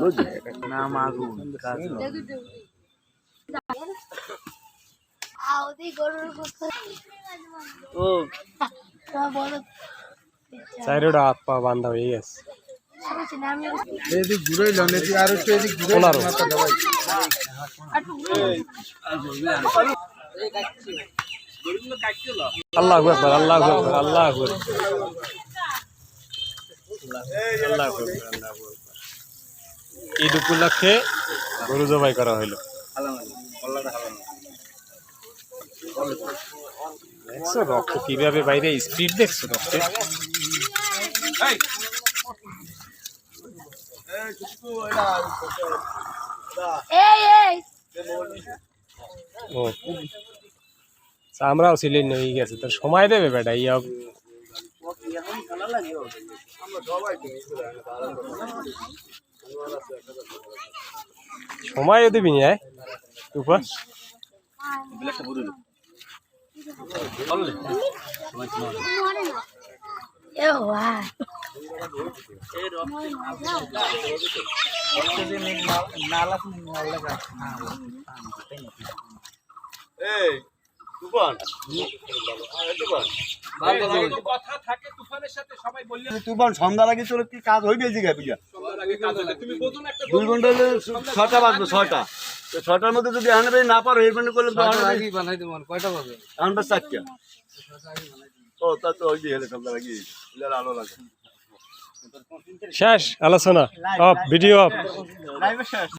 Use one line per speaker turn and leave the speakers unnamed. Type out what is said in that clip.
বুঝলি? ও।
বড়
চাইরোটা হাত পা বান্ধা হয়ে গেছে।
এদিক ঘুরাইল এদিক আর একটু এদিক তো ভাই।
আল্লাহ আকবার আল্লাহ আকবার আল্লাহ আকবার। আল্লাহ আকবার আল্লাহ আকবার। ঈদ উপলক্ষে গরু জবাই করা হইল। দেখছ রক্ত কীভাবে বাইরে স্পিড দেখছ রক্তে? ও। আমরাও সিলিন হয়ে গেছে তো সময় দেবে বেটা ইয়া সময়ও দিবি না উপর
এই তুফান। তুফান সন্ধ্যার আগে তোর কি কাজ হইবে জিগা বুঝা দুই ঘণ্টা হলে ছটা বাজবে ছটা। ছটার মধ্যে যদি এখানে না পারো এরপরে করলে তো এখন বাস চারটা। ও তা তো ওই হেলে আলো লাগে।
শেষ আলোচনা। Off video off.